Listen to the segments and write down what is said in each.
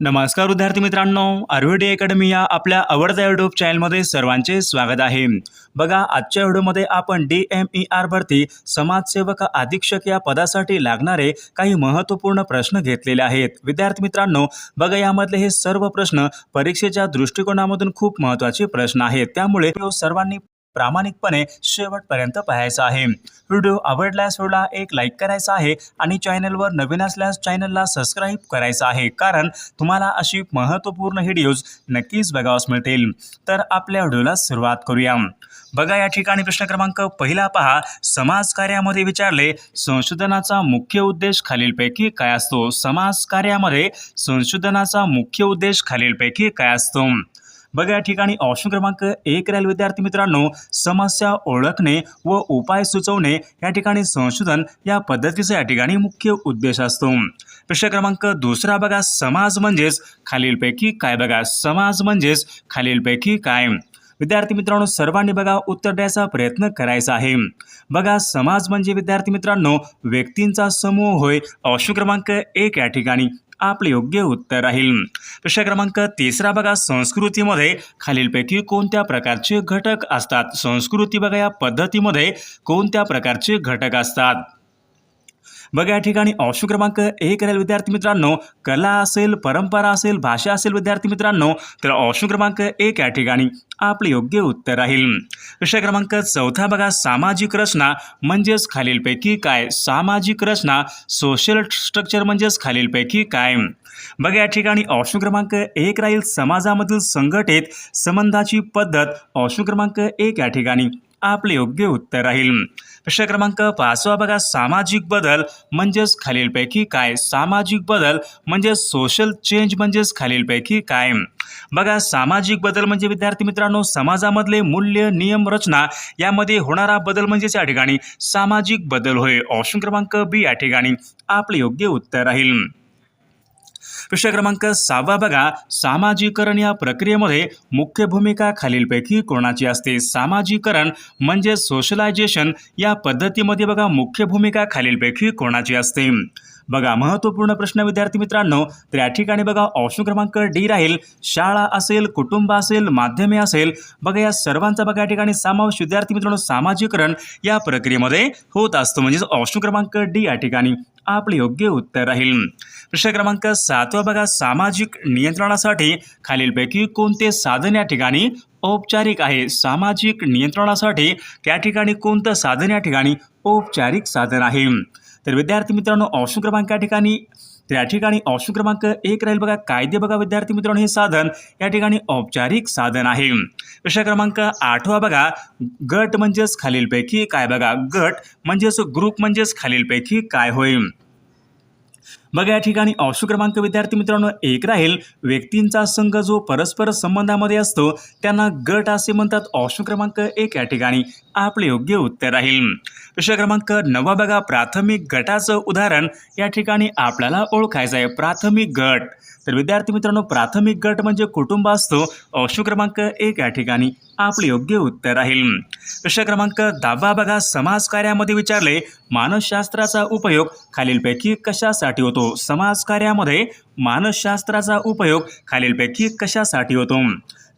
नमस्कार विद्यार्थी मित्रांनो आरव्हीडी अकॅडमी या आपल्या आवडत्या युट्यूब चॅनलमध्ये सर्वांचे स्वागत आहे. बघा आजच्या व्हिडिओमध्ये आपण डी एम ई आर भरती समाजसेवक अधीक्षक या पदासाठी लागणारे काही महत्त्वपूर्ण प्रश्न घेतलेले आहेत. विद्यार्थी मित्रांनो बघा यामधले हे सर्व प्रश्न परीक्षेच्या दृष्टिकोनामधून खूप महत्त्वाचे प्रश्न आहेत. त्यामुळे सर्वांनी प्रामाणिकपणे शेवटपर्यंत पाहायचा आहे. व्हिडिओ आवडल्यास व्हिडिओला एक लाईक करायचा आहे आणि चॅनलवर नवीन असल्यास चॅनलला सबस्क्राईब करायचा आहे. कारण तुम्हाला अशी महत्त्वपूर्ण व्हिडिओज नक्कीच बघावास मिळतील. तर आपल्या व्हिडिओला सुरुवात करूया. बघा या ठिकाणी प्रश्न क्रमांक पहिला पहा. समाज कार्यामध्ये विचारले संशोधनाचा मुख्य उद्देश खालीलपैकी काय असतो? समाज कार्यामध्ये संशोधनाचा मुख्य उद्देश खालीलपैकी काय असतो? बघा या ठिकाणी ऑप्शन क्रमांक एक राहील. विद्यार्थी मित्रांनो समस्या ओळखणे व उपाय सुचवणे या ठिकाणी संशोधन या पद्धतीचा या ठिकाणी मुख्य उद्देश असतो. प्रश्न क्रमांक दुसरा बघा समाज म्हणजेच खालीलपैकी काय बघा? समाज म्हणजेच खालीलपैकी काय? विद्यार्थी मित्रांनो सर्वांनी बघा उत्तर द्यायचा प्रयत्न करायचा आहे. बघा समाज म्हणजे विद्यार्थी मित्रांनो व्यक्तींचा समूह होय. अश्व क्रमांक एक या ठिकाणी. आपले योग्य उत्तर राहील. प्रश्न क्रमांक तिसरा बघा. संस्कृतीमध्ये खालीलपैकी कोणत्या प्रकारचे घटक असतात? संस्कृती बघा या पद्धतीमध्ये कोणत्या प्रकारचे घटक असतात? बघा या ठिकाणी ऑप्शन क्रमांक एक राहील विद्यार्थी मित्रांनो कला असेल परंपरा असेल भाषा असेल विद्यार्थी मित्रांनो तर ऑप्शन क्रमांक एक या ठिकाणी आपले योग्य उत्तर राहील. विषय क्रमांक चौथा बघा सामाजिक रचना म्हणजेच खालीलपैकी काय? सामाजिक रचना सोशल स्ट्रक्चर म्हणजेच खालीलपैकी काय? बघा या ठिकाणी ऑप्शन क्रमांक एक राहील समाजामधील संघटित संबंधाची पद्धत ऑप्शन क्रमांक एक या ठिकाणी आपले योग्य उत्तर राहील. प्रश्न क्रमांक पाचवा बघा सामाजिक बदल म्हणजेच खालीलपैकी काय? सामाजिक बदल म्हणजे सोशल चेंज म्हणजेच खालीलपैकी काय? बघा सामाजिक बदल म्हणजे विद्यार्थी मित्रांनो समाजामधले मूल्य नियम रचना यामध्ये होणारा बदल म्हणजेच या ठिकाणी सामाजिक बदल होय. ऑप्शन क्रमांक बी या ठिकाणी आपले योग्य उत्तर राहील. प्रश्न क्रमांक सहावा बघा. सामाजिकरण या प्रक्रियेमध्ये मुख्य भूमिका खालीलपैकी कोणाची असते? सामाजिकरण म्हणजे सोशलायझेशन या पद्धतीमध्ये बघा मुख्य भूमिका खालीलपैकी कोणाची असते? बघा महत्त्वपूर्ण प्रश्न विद्यार्थी मित्रांनो तर या ठिकाणी बघा ऑप्शन क्रमांक डी राहील. शाळा असेल कुटुंब असेल माध्यमे असेल बघा या सर्वांचा बघा या ठिकाणी समावेश विद्यार्थी मित्रांनो सामाजिकरण या प्रक्रियेमध्ये होत असतो. म्हणजेच ऑप्शन क्रमांक डी या ठिकाणी आपले योग्य उत्तर राहील. प्रश्न क्रमांक सातवा बघा सामाजिक नियंत्रणासाठी खालीलपैकी कोणते साधन या ठिकाणी औपचारिक आहे? सामाजिक नियंत्रणासाठी त्या ठिकाणी कोणतं साधन या ठिकाणी औपचारिक साधन आहे? तर विद्यार्थी मित्रांनो ऑप्शन क्रमांक या ठिकाणी तर या ठिकाणी ऑप्शन क्रमांक एक राहील बघा. कायदे बघा विद्यार्थी मित्रांनो हे साधन या ठिकाणी औपचारिक साधन आहे. प्रश्न क्रमांक आठवा बघा. गट म्हणजेच खालीलपैकी काय बघा? गट म्हणजेच ग्रुप म्हणजेच खालीलपैकी काय होईल बघा या ठिकाणी ऑप्शन क्रमांक विद्यार्थी मित्रांनो एक राहील. व्यक्तींचा संघ जो परस्पर संबंधामध्ये असतो त्यांना गट असे म्हणतात. ऑप्शन क्रमांक एक या ठिकाणी आपले योग्य उत्तर राहील. प्रश्न क्रमांक नवा बघा. प्राथमिक गटाचं उदाहरण या ठिकाणी आपल्याला ओळखायचं आहे. प्राथमिक गट. तर विद्यार्थी मित्रांनो प्राथमिक गट म्हणजे कुटुंब असतो अशु क्रमांक एक या ठिकाणी आपले योग्य उत्तर राहील प्रश्न क्रमांक दहावा बघा. समाज कार्यामध्ये विचारले मानसशास्त्राचा उपयोग खालीलपैकी कशासाठी होतो? समाज कार्यामध्ये मानसशास्त्राचा उपयोग खालीलपैकी कशासाठी होतो?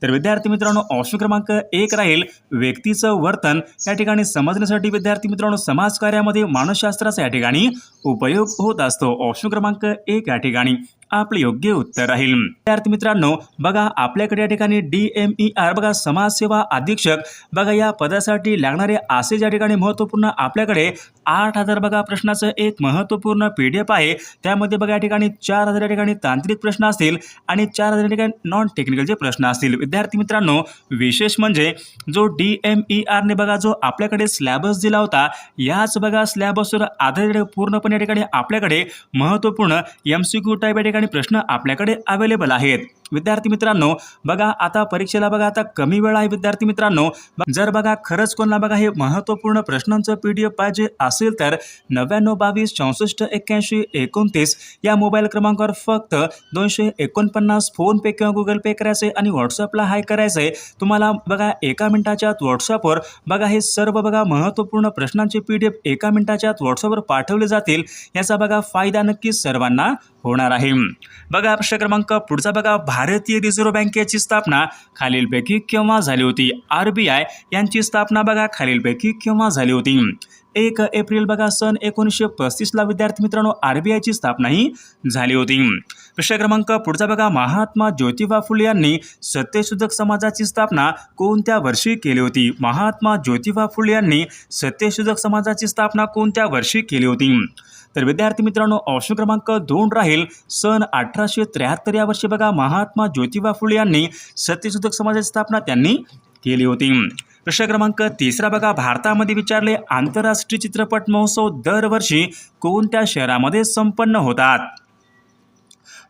तर विद्यार्थी मित्रांनो ऑप्शन क्रमांक एक राहील व्यक्तीचं वर्तन. या ठिकाणी समजण्यासाठी विद्यार्थी मित्रांनो समाज कार्यामध्ये मानसशास्त्राचा या ठिकाणी उपयोग होत असतो. ऑप्शन क्रमांक एक या ठिकाणी. आपले योग्य उत्तर राहील. विद्यार्थी मित्रांनो बघा आपल्याकडे या ठिकाणी डी एम ई आर बघा समाजसेवा अधीक्षक बघा या पदासाठी लागणारे असे ज्या ठिकाणी महत्त्वपूर्ण आपल्याकडे आठ हजार बघा प्रश्नाचं एक महत्त्वपूर्ण पी डी एफ आहे. त्यामध्ये बघा या ठिकाणी चार हजार या ठिकाणी तांत्रिक प्रश्न असतील आणि चार हजार या ठिकाणी नॉन टेक्निकलचे प्रश्न असतील. विद्यार्थी मित्रांनो विशेष म्हणजे जो डी एम ई आरने बघा जो आपल्याकडे स्लॅबस दिला होता याच बघा स्लॅबसवर आधारित पूर्णपणे या ठिकाणी आपल्याकडे महत्त्वपूर्ण एम सी क्यू टाईप या ठिकाणी प्रश्न आपल्याकडे अवेलेबल आहेत. विद्यार्थी मित्रांनो बघा आता परीक्षेला बघा आता कमी वेळ आहे विद्यार्थी मित्रांनो. जर बघा खरंच कोणाला बघा हे महत्त्वपूर्ण प्रश्नांचं पी डी एफ पाहिजे असेल तर नव्याण्णव बावीस चौसष्ट एक्क्याऐंशी एकोणतीस या मोबाईल क्रमांकावर फक्त दोनशे एकोणपन्नास फोनपे किंवा गुगल पे करायचे आणि व्हॉट्सअपला हाय करायचं आहे तुम्हाला बघा एका मिनिटाच्या आत व्हॉट्सअपवर बघा हे सर्व बघा महत्त्वपूर्ण प्रश्नांचे पी डी एफ एका मिनिटाच्या आत व्हॉट्सअपवर पाठवले जातील. याचा बघा फायदा नक्कीच सर्वांना होणार आहे. बघा प्रश्न क्रमांक पुढचा बघा. भारतीय रिझर्व्ह बँकेची स्थापना खालीलपैकी केव्हा झाली होती? आर बी आय यांची स्थापना बघा खालीलपैकी केव्हा झाली होती? एक एप्रिल बघा सन एकोणीसशे पस्तीसला विद्यार्थी मित्रांनो आर बी आयची स्थापना ही झाली होती. प्रश्न क्रमांक पुढचा बघा. महात्मा ज्योतिबा फुले यांनी सत्यशोधक समाजाची स्थापना कोणत्या वर्षी केली होती? महात्मा ज्योतिबा फुले यांनी सत्यशोधक समाजाची स्थापना कोणत्या वर्षी केली होती? तर विद्यार्थी मित्रांनो ऑप्शन क्रमांक दोन राहील. सन अठराशे त्र्याहत्तर या वर्षी बघा महात्मा ज्योतिबा फुले यांनी सत्यशोधक समाजाची स्थापना त्यांनी केली होती. प्रश्न क्रमांक तिसरा बघा भारतामध्ये विचारले आंतरराष्ट्रीय चित्रपट महोत्सव दरवर्षी कोणत्या शहरामध्ये संपन्न होतात?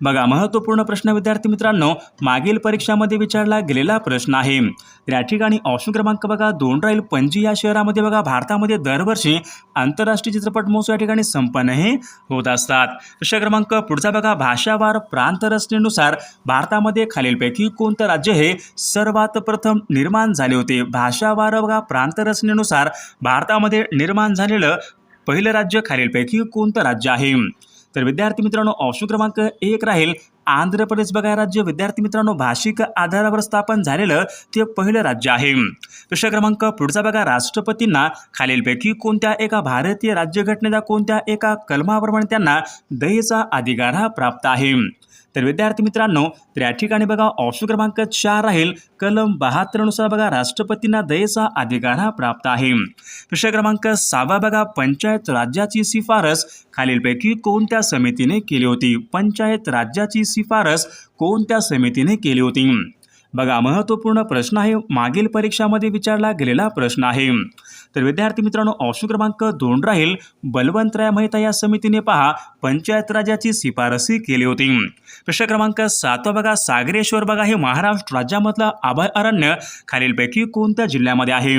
बघा महत्त्वपूर्ण प्रश्न विद्यार्थी मित्रांनो मागील परीक्षामध्ये विचारला गेलेला प्रश्न आहे. या ठिकाणी ऑप्शन क्रमांक बघा दोन राहील पणजी या शहरामध्ये बघा भारतामध्ये दरवर्षी आंतरराष्ट्रीय चित्रपट महोत्सव या ठिकाणी संपन्न हे होत असतात. प्रश्न क्रमांक पुढचा बघा भाषावार प्रांत रचनेनुसार भारतामध्ये खालीलपैकी कोणतं राज्य हे सर्वात प्रथम निर्माण झाले होते? भाषावार बघा प्रांत रचनेनुसार भारतामध्ये निर्माण झालेलं पहिलं राज्य खालीलपैकी कोणतं राज्य आहे? तर विद्यार्थी मित्रांनो ऑप्शन क्रमांक एक राहील. आंध्र प्रदेश बघा राज्य विद्यार्थी मित्रांनो भाषिक आधारावर स्थापन झालेलं ते पहिलं राज्य आहे. प्रश्न क्रमांक पुढचा बघा राष्ट्रपतींना खालीलपैकी कोणत्या एका भारतीय राज्यघटनेचा कोणत्या एका कलमाप्रमाणे त्यांना दयेचा अधिकार हा प्राप्त आहे? तर विद्यार्थी मित्रांनो तर या ठिकाणी बघा ऑप्शन क्रमांक चार राहील. कलम बहात्तरनुसार बघा राष्ट्रपतींना दयेचा अधिकार हा प्राप्त आहे. प्रश्न क्रमांक सहावा बघा पंचायत राज्याची शिफारस खालीलपैकी कोणत्या समितीने केली होती? पंचायत राज्याची शिफारस कोणत्या समितीने केली होती? बघा महत्त्वपूर्ण प्रश्न आहे. मागील परीक्षामध्ये विचारला गेलेला प्रश्न आहे. तर विद्यार्थी मित्रांनो ऑप्शन क्रमांक दोन राहील. बलवंतराय मेहता या समितीने पहा पंचायत राजाची शिफारसी केली होती. प्रश्न क्रमांक सातवा बघा सागरेश्वर बघा हे महाराष्ट्र राज्यामधलं अभय अरण्य खालीलपैकी कोणत्या जिल्ह्यामध्ये आहे?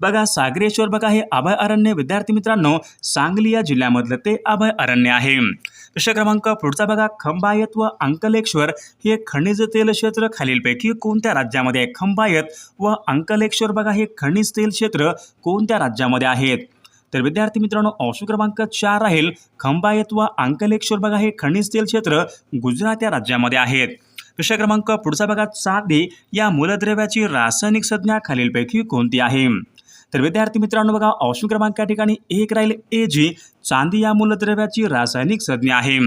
बघा सागरेश्वर बघा हे अभय अरण्य. विद्यार्थी मित्रांनो सांगली या जिल्ह्यामधलं ते अभय अरण्य आहे. प्रश्न क्रमांक पुढचा बघा. खंबायत व अंकलेश्वर हे खनिज तेल क्षेत्र खालीलपैकी कोणत्या राज्यामध्ये आहे? खंबायत व अंकलेश्वर बघा हे खनिज तेल क्षेत्र कोणत्या राज्यामध्ये आहेत? तर विद्यार्थी मित्रांनो ऑप्शन क्रमांक चार राहील. खंबायत व अंकलेश्वर बघा हे खनिज तेल क्षेत्र गुजरात या राज्यामध्ये आहेत. प्रश्न क्रमांक पुढचा बघा. चांदी या मूलद्रव्याची रासायनिक संज्ञा खालीलपैकी कोणती आहे? तर विद्यार्थी मित्रांनो बघा ऑप्शन क्रमांक या ठिकाणी एक राहील ए जी चांदी या मूलद्रव्याची रासायनिक संज्ञा आहे.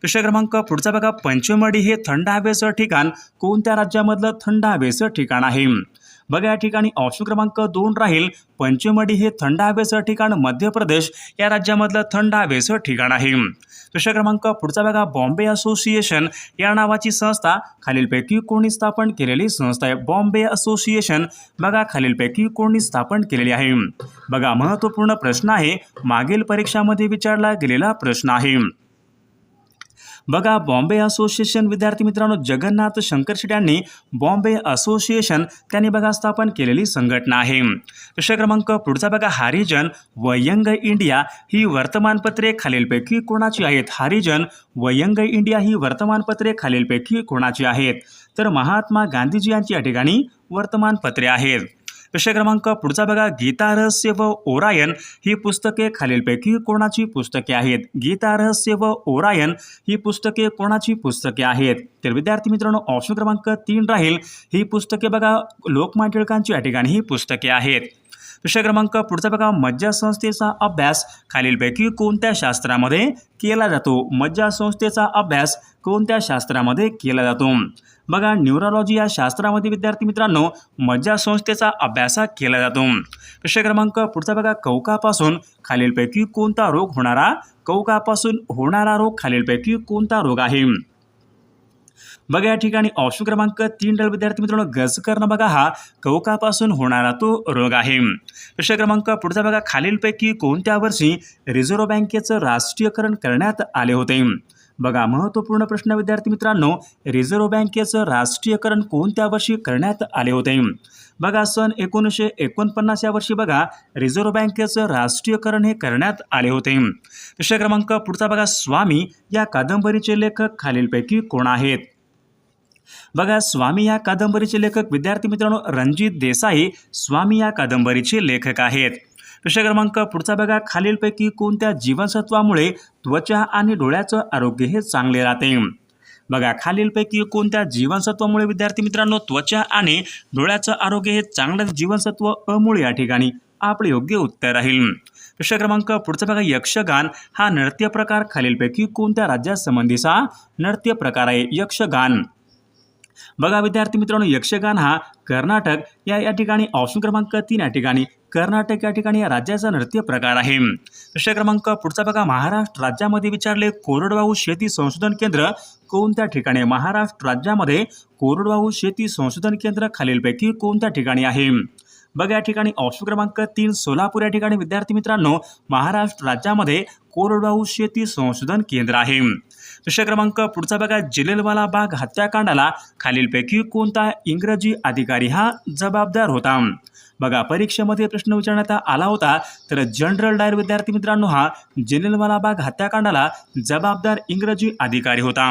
प्रश्न क्रमांक पुढचा बघा पंचमढी हे थंड हवेचं ठिकाण कोणत्या राज्यामधलं थंड हवेचं ठिकाण आहे? बघा या ठिकाणी ऑप्शन क्रमांक दोन राहील पंचमढी हे थंड हवेचं ठिकाण मध्य प्रदेश या राज्यामधलं थंड हवेचं ठिकाण आहे. प्रश्न क्रमांक पुढचा बघा बॉम्बे असोसिएशन या नावाची संस्था खालीलपैकी कोणी स्थापन केलेली संस्था आहे. बॉम्बे असोसिएशन बघा खालीलपैकी कोणी स्थापन केलेली आहे. बघा महत्त्वपूर्ण प्रश्न आहे. मागील परीक्षामध्ये विचारला गेलेला प्रश्न आहे. बघा बॉम्बे असोसिएशन विद्यार्थी मित्रांनो जगन्नाथ शंकरशेट यांनी बॉम्बे असोसिएशन त्यांनी बघा स्थापन केलेली संघटना आहे. प्रश्न क्रमांक पुढचा बघा हरिजन व यंग इंडिया ही वर्तमानपत्रे खालीलपैकी कोणाची आहेत? हरिजन व यंग इंडिया ही वर्तमानपत्रे खालीलपैकी कोणाची आहेत? तर महात्मा गांधीजी यांची या ठिकाणी वर्तमानपत्रे आहेत. विषय क्रमांक पुढचा बघा. गीता रहस्य व ओरायन ही पुस्तके खालीलपैकी कोणाची पुस्तके आहेत? गीता रहस्य व ओरायन ही पुस्तके कोणाची पुस्तके आहेत? तर विद्यार्थी मित्रांनो ऑप्शन क्रमांक तीन राहील. ही पुस्तके बघा. लोकमान्य टिळकांची या ठिकाणी ही पुस्तके आहेत. विषय क्रमांक पुढचा बघा मज्जा संस्थेचा अभ्यास खालीलपैकी कोणत्या शास्त्रामध्ये केला जातो? मज्जा संस्थेचा अभ्यास कोणत्या शास्त्रामध्ये केला जातो? बघा न्यूरोलॉजी या शास्त्रामध्ये विद्यार्थी मित्रांनो मज्जा संस्थेचा अभ्यास हा केला जातो. विषय क्रमांक पुढचा बघा कौकापासून खालीलपैकी कोणता रोग होणारा? कौकापासून होणारा रोग खालीलपैकी कोणता रोग आहे? बघा या ठिकाणी ऑप्शन क्रमांक तीन डल विद्यार्थी मित्रांनो गज करणं बघा हा कवकापासून होणारा तो रोग आहे. प्रश्न क्रमांक पुढचा बघा खालीलपैकी कोणत्या वर्षी रिझर्व्ह बँकेचं राष्ट्रीयकरण करण्यात आले होते? बघा महत्त्वपूर्ण प्रश्न विद्यार्थी मित्रांनो रिझर्व्ह बँकेचं राष्ट्रीयकरण कोणत्या वर्षी करण्यात आले होते? बघा सन एकोणीसशे एकोणपन्नास या वर्षी बघा रिझर्व्ह बँकेचं राष्ट्रीयकरण हे करण्यात आले होते. प्रश्न क्रमांक पुढचा बघा स्वामी या कादंबरीचे लेखक खालीलपैकी कोण आहेत? बघा स्वामी या कादंबरीचे लेखक विद्यार्थी मित्रांनो रणजित देसाई स्वामी या कादंबरीचे लेखक आहेत. प्रश्न क्रमांक पुढचा बघा खालीलपैकी कोणत्या जीवनसत्वामुळे त्वचा आणि डोळ्याचं आरोग्य हे चांगले राहते? बघा खालीलपैकी कोणत्या जीवनसत्वामुळे विद्यार्थी मित्रांनो त्वचा आणि डोळ्याचं आरोग्य हे चांगलं जीवनसत्व अमुळे या ठिकाणी आपले योग्य उत्तर राहील. प्रश्न क्रमांक पुढचा बघा यक्षगान हा नृत्य प्रकार खालीलपैकी कोणत्या राज्यासंबंधीचा नृत्य प्रकार आहे? यक्षगान. बघा विद्यार्थी मित्रांनो यक्षगान हा कर्नाटक या या ठिकाणी ऑप्शन क्रमांक तीन या ठिकाणी कर्नाटक या ठिकाणी या राज्याचा नृत्य प्रकार आहे. प्रश्न क्रमांक पुढचा बघा महाराष्ट्र राज्यामध्ये विचारले कोरडवाहू शेती संशोधन केंद्र कोणत्या ठिकाणी? महाराष्ट्र राज्यामध्ये कोरडवाहू शेती संशोधन केंद्र खालीलपैकी कोणत्या ठिकाणी आहे? बघा या ठिकाणी ऑप्शन क्रमांक तीन सोलापूर या ठिकाणी विद्यार्थी मित्रांनो महाराष्ट्र राज्यामध्ये कोरडवाहू शेती संशोधन केंद्र आहे. विषय क्रमांक पुढचा बघा. जिलेलवाला बाग हत्याकांडाला खालीलपैकी कोणता इंग्रजी अधिकारी हा जबाबदार होता? बघा परीक्षेमध्ये प्रश्न विचारण्यात आला होता तर जनरल डायर विद्यार्थी मित्रांनो हा जिलेलवाला बाग हत्याकांडाला जबाबदार इंग्रजी अधिकारी होता.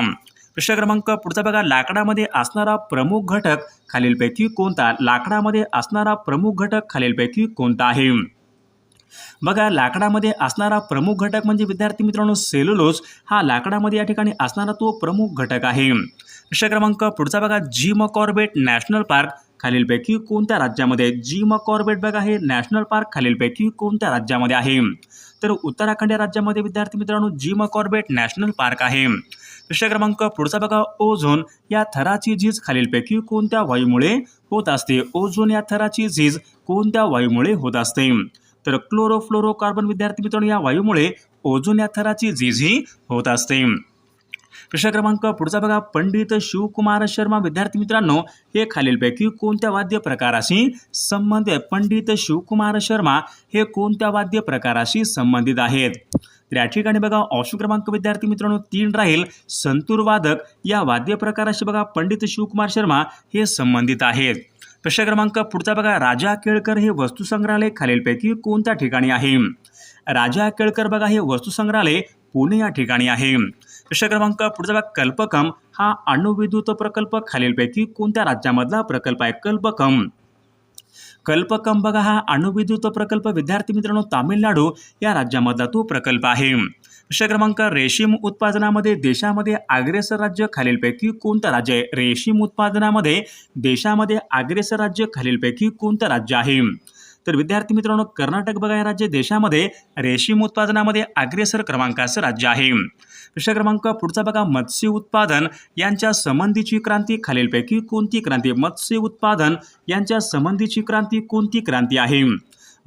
प्रश्न क्रमांक पुढचा बघा. लाकडामध्ये असणारा प्रमुख घटक खालीलपैकी कोणता? लाकडामध्ये असणारा प्रमुख घटक खालीलपैकी कोणता आहे? बघा लाकडामध्ये असणारा प्रमुख घटक म्हणजे विद्यार्थी मित्रांनो सेल्युलोज हा लाकडामध्ये या ठिकाणी असणारा तो प्रमुख घटक आहे. प्रश्न क्रमांक पुढचा बघा जिम कॉर्बेट नॅशनल पार्क खालीलपैकी कोणत्या राज्यामध्ये? जिम कॉर्बेट बघा हे नॅशनल पार्क खालीलपैकी कोणत्या राज्यामध्ये आहे? तर उत्तराखंड या राज्यामध्ये विद्यार्थी मित्रांनो जिम कॉर्बेट नॅशनल पार्क आहे. प्रश्न क्रमांक पुढचा बघा ओझोन या थराची झीज खालीलपैकी कोणत्या वायूमुळे होत असते? ओझोन या थराची झीज कोणत्या वायूमुळे होत असते? तर क्लोरोफ्लोरोकार्बन विद्यार्थी मित्रांनो या वायूमुळे ओझोन या थराची झीज ही होत असते. प्रश्न क्रमांक पुढचा बघा. पंडित शिवकुमार शर्मा विद्यार्थी मित्रांनो हे खालीलपैकी कोणत्या वाद्य प्रकाराशी संबंधित आहे पंडित शिवकुमार शर्मा हे कोणत्या वाद्य प्रकाराशी संबंधित आहेत? तर या ठिकाणी बघा ऑप्शन क्रमांक विद्यार्थी मित्रांनो तीन राहील. संतूर वादक या वाद्य प्रकाराशी बघा पंडित शिवकुमार शर्मा हे संबंधित आहेत. प्रश्न क्रमांक पुढचा बघा. राजा केळकर हे वस्तुसंग्रहालय खालीलपैकी कोणत्या ठिकाणी आहे? राजा केळकर बघा हे वस्तुसंग्रहालय पुणे या ठिकाणी आहे. प्रश्न क्रमांक पुढचा बघा. कल्पकम हा अणुविद्युत प्रकल्प खालीलपैकी कोणत्या राज्यामधला प्रकल्प आहे? कल्पकम. कल्पकम बघा हा अणुविद्युत प्रकल्प. विद्यार्थी मित्रांनो तामिळनाडू या राज्यामधला तो प्रकल्प आहे. प्रश्न क्रमांक रेशीम उत्पादनामध्ये देशामध्ये अग्रेसर राज्य खालीलपैकी कोणतं राज्य आहे? रेशीम उत्पादनामध्ये देशामध्ये अग्रेसर राज्य खालीलपैकी कोणतं राज्य आहे? तर विद्यार्थी मित्रांनो कर्नाटक बघा हे राज्य देशामध्ये रेशीम उत्पादनामध्ये अग्रेसर क्रमांकाचं राज्य आहे. प्रश्न क्रमांक पुढचा बघा मत्स्य उत्पादन यांच्या संबंधीची क्रांती खालीलपैकी कोणती क्रांती मत्स्य उत्पादन यांच्या संबंधीची क्रांती कोणती क्रांती आहे?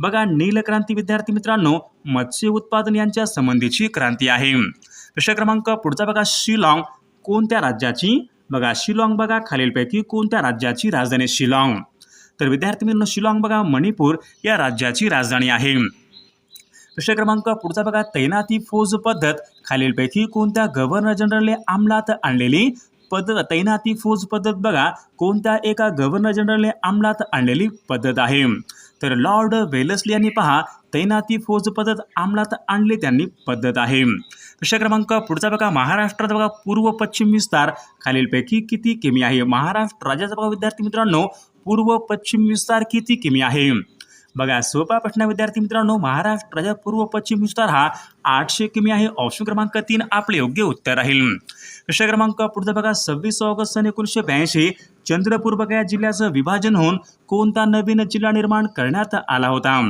बघा नीलक्रांती विद्यार्थी मित्रांनो मत्स्य उत्पादन यांच्या संबंधीची क्रांती आहे. प्रश्न क्रमांक पुढचा बघा शिलाँग कोणत्या राज्याची? बघा शिलाँग बघा खालीलपैकी कोणत्या राज्याची राजधानी शिलाँग? तर विद्यार्थी मित्रांनो शिलाँग बघा मणिपूर या राज्याची राजधानी आहे. प्रश्न क्रमांक पुढचा बघा तैनाती फौज पद्धत खालीलपैकी कोणत्या गव्हर्नर जनरलने अंमलात आणलेली पद्धत तैनाती फौज पद्धत बघा कोणत्या एका गव्हर्नर जनरलने अंमलात आणलेली पद्धत आहे? तर लॉर्ड वेलसली यांनी पहा तैनाती फौज पद्धत अंमलात आणली त्यांनी पद्धत आहे. प्रश्न क्रमांक पुढचा बघा महाराष्ट्रात बघा पूर्व पश्चिम विस्तार. खालीलपैकी किती किमी आहे? महाराष्ट्र राज्याचा बघा विद्यार्थी मित्रांनो पूर्व पश्चिम विस्तार किती किमी आहे? बघा सोपा प्रश्न विद्यार्थी मित्रांनो महाराष्ट्र पूर्व पश्चिम विस्तार हा आठशे किमी आहे. ऑप्शन क्रमांक तीन आपले योग्य उत्तर राहील. प्रश्न क्रमांक पुढचा बघा सव्वीस ऑगस्ट सन एकोणीसशे ब्याऐंशी चंद्रपूर बघा या जिल्ह्याचं विभाजन होऊन कोणता नवीन जिल्हा निर्माण करण्यात आला होता?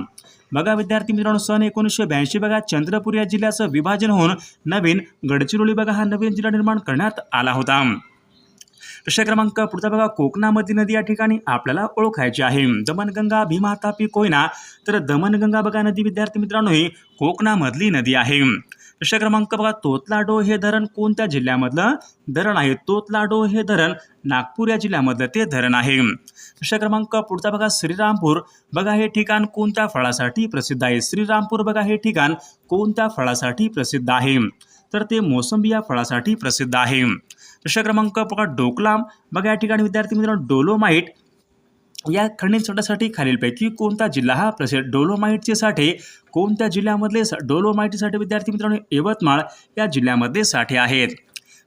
बघा विद्यार्थी मित्रांनो सन एकोणीसशे ब्याऐंशी बघा चंद्रपूर या जिल्ह्याचं विभाजन होऊन नवीन गडचिरोली बघा हा नवीन जिल्हा निर्माण करण्यात आला होता. प्रश्न क्रमांक पुढचा बघा कोकणामधली नदी या ठिकाणी आपल्याला ओळखायची आहे. दमनगंगा भीमा तापी कोयना. तर दमनगंगा बघा नदी विद्यार्थी मित्रांनो ही कोकणामधली नदी आहे. प्रश्न क्रमांक बघा तोतलाडो हे धरण कोणत्या जिल्ह्यामधलं धरण आहे? तोतलाडो हे धरण नागपूर या जिल्ह्यामधलं ते धरण आहे. प्रश्न क्रमांक पुढचा बघा श्रीरामपूर. बघा हे ठिकाण कोणत्या फळासाठी प्रसिद्ध आहे? श्रीरामपूर बघा हे ठिकाण कोणत्या फळासाठी प्रसिद्ध आहे? तर ते मोसंबी या फळासाठी प्रसिद्ध आहे. प्रश्न क्रमांक बघा डोकलाम. बघा या ठिकाणी विद्यार्थी मित्रांनो डोलोमाईट या खनिज साठ्यासाठी खालीलपैकी कोणता जिल्हा हा प्रसिद्ध? डोलोमाईटचे साठे कोणत्या जिल्ह्यामधले सा- विद्यार्थी मित्रांनो यवतमाळ या जिल्ह्यामध्ये साठे आहेत.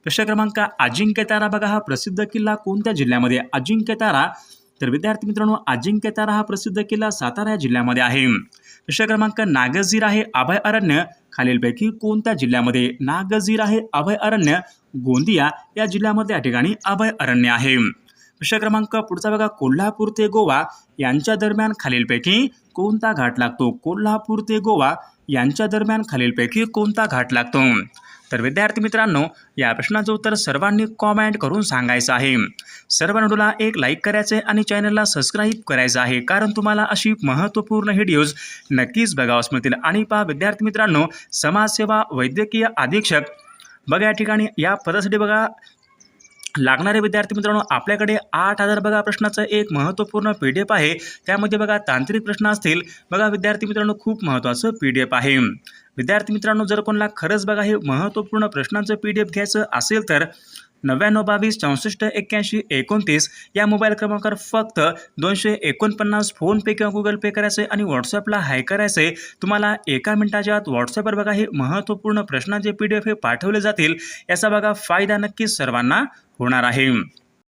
प्रश्न क्रमांक अजिंक्यतारा बघा हा प्रसिद्ध किल्ला कोणत्या जिल्ह्यामध्ये? अजिंक्यतारा तर. विद्यार्थी मित्रांनो अजिंक्यतारा हा प्रसिद्ध किल्ला सातारा या जिल्ह्यामध्ये आहे. प्रश्न क्रमांक नागझीर आहे अभय अरण्य खालीलपैकी कोणत्या जिल्ह्यामध्ये नागझीर आहे अभय अरण्य गोंदिया या जिल्ह्यामध्ये या ठिकाणी अभय अरण्य आहे. प्रश्न क्रमांक पुढचा बघा कोल्हापूर ते गोवा यांच्या दरम्यान खालीलपैकी कोणता घाट लागतो? कोल्हापूर ते गोवा यांच्या दरम्यान खालीलपैकी कोणता घाट लागतो? तर विद्यार्थी मित्रांनो या प्रश्नाचं उत्तर सर्वांनी कॉमेंट करून सांगायचं आहे. सर्व व्हिडिओला एक लाईक करायचं आहे आणि चॅनलला सबस्क्राईब करायचं आहे. कारण तुम्हाला अशी महत्त्वपूर्ण व्हिडिओज नक्कीच बघावंच मिळतील आणि पहा विद्यार्थी मित्रांनो समाजसेवा वैद्यकीय अधीक्षक बघा या ठिकाणी या पदासाठी बघा. लागणारे विद्यार्थी मित्रांनो आपल्याकडे आठ हजार बघा प्रश्नाचं एक महत्त्वपूर्ण पी डी एफ आहे. त्यामध्ये बघा तांत्रिक प्रश्न असतील. बघा विद्यार्थी मित्रांनो खूप महत्त्वाचं पी डी एफ आहे. विद्यार्थी मित्रांनो जर कोणाला खरंच बघा हे महत्त्वपूर्ण प्रश्नांचं पी डी एफ घ्यायचं असेल तर नव्याण्णव बावीस चौसष्ट एक्क्याऐंशी एकोणतीस या मोबाईल क्रमांकावर फक्त दोनशे एकोणपन्नास फोनपे किंवा गुगल पे करायचं आहे आणि व्हॉट्सअपला हाय करायचं. आहे तुम्हाला एका मिनिटाच्या आत व्हॉट्सअपवर बघा हे महत्त्वपूर्ण प्रश्नांचे पी डी एफ हे पाठवले जातील. याचा बघा फायदा नक्कीच सर्वांना होणार आहे.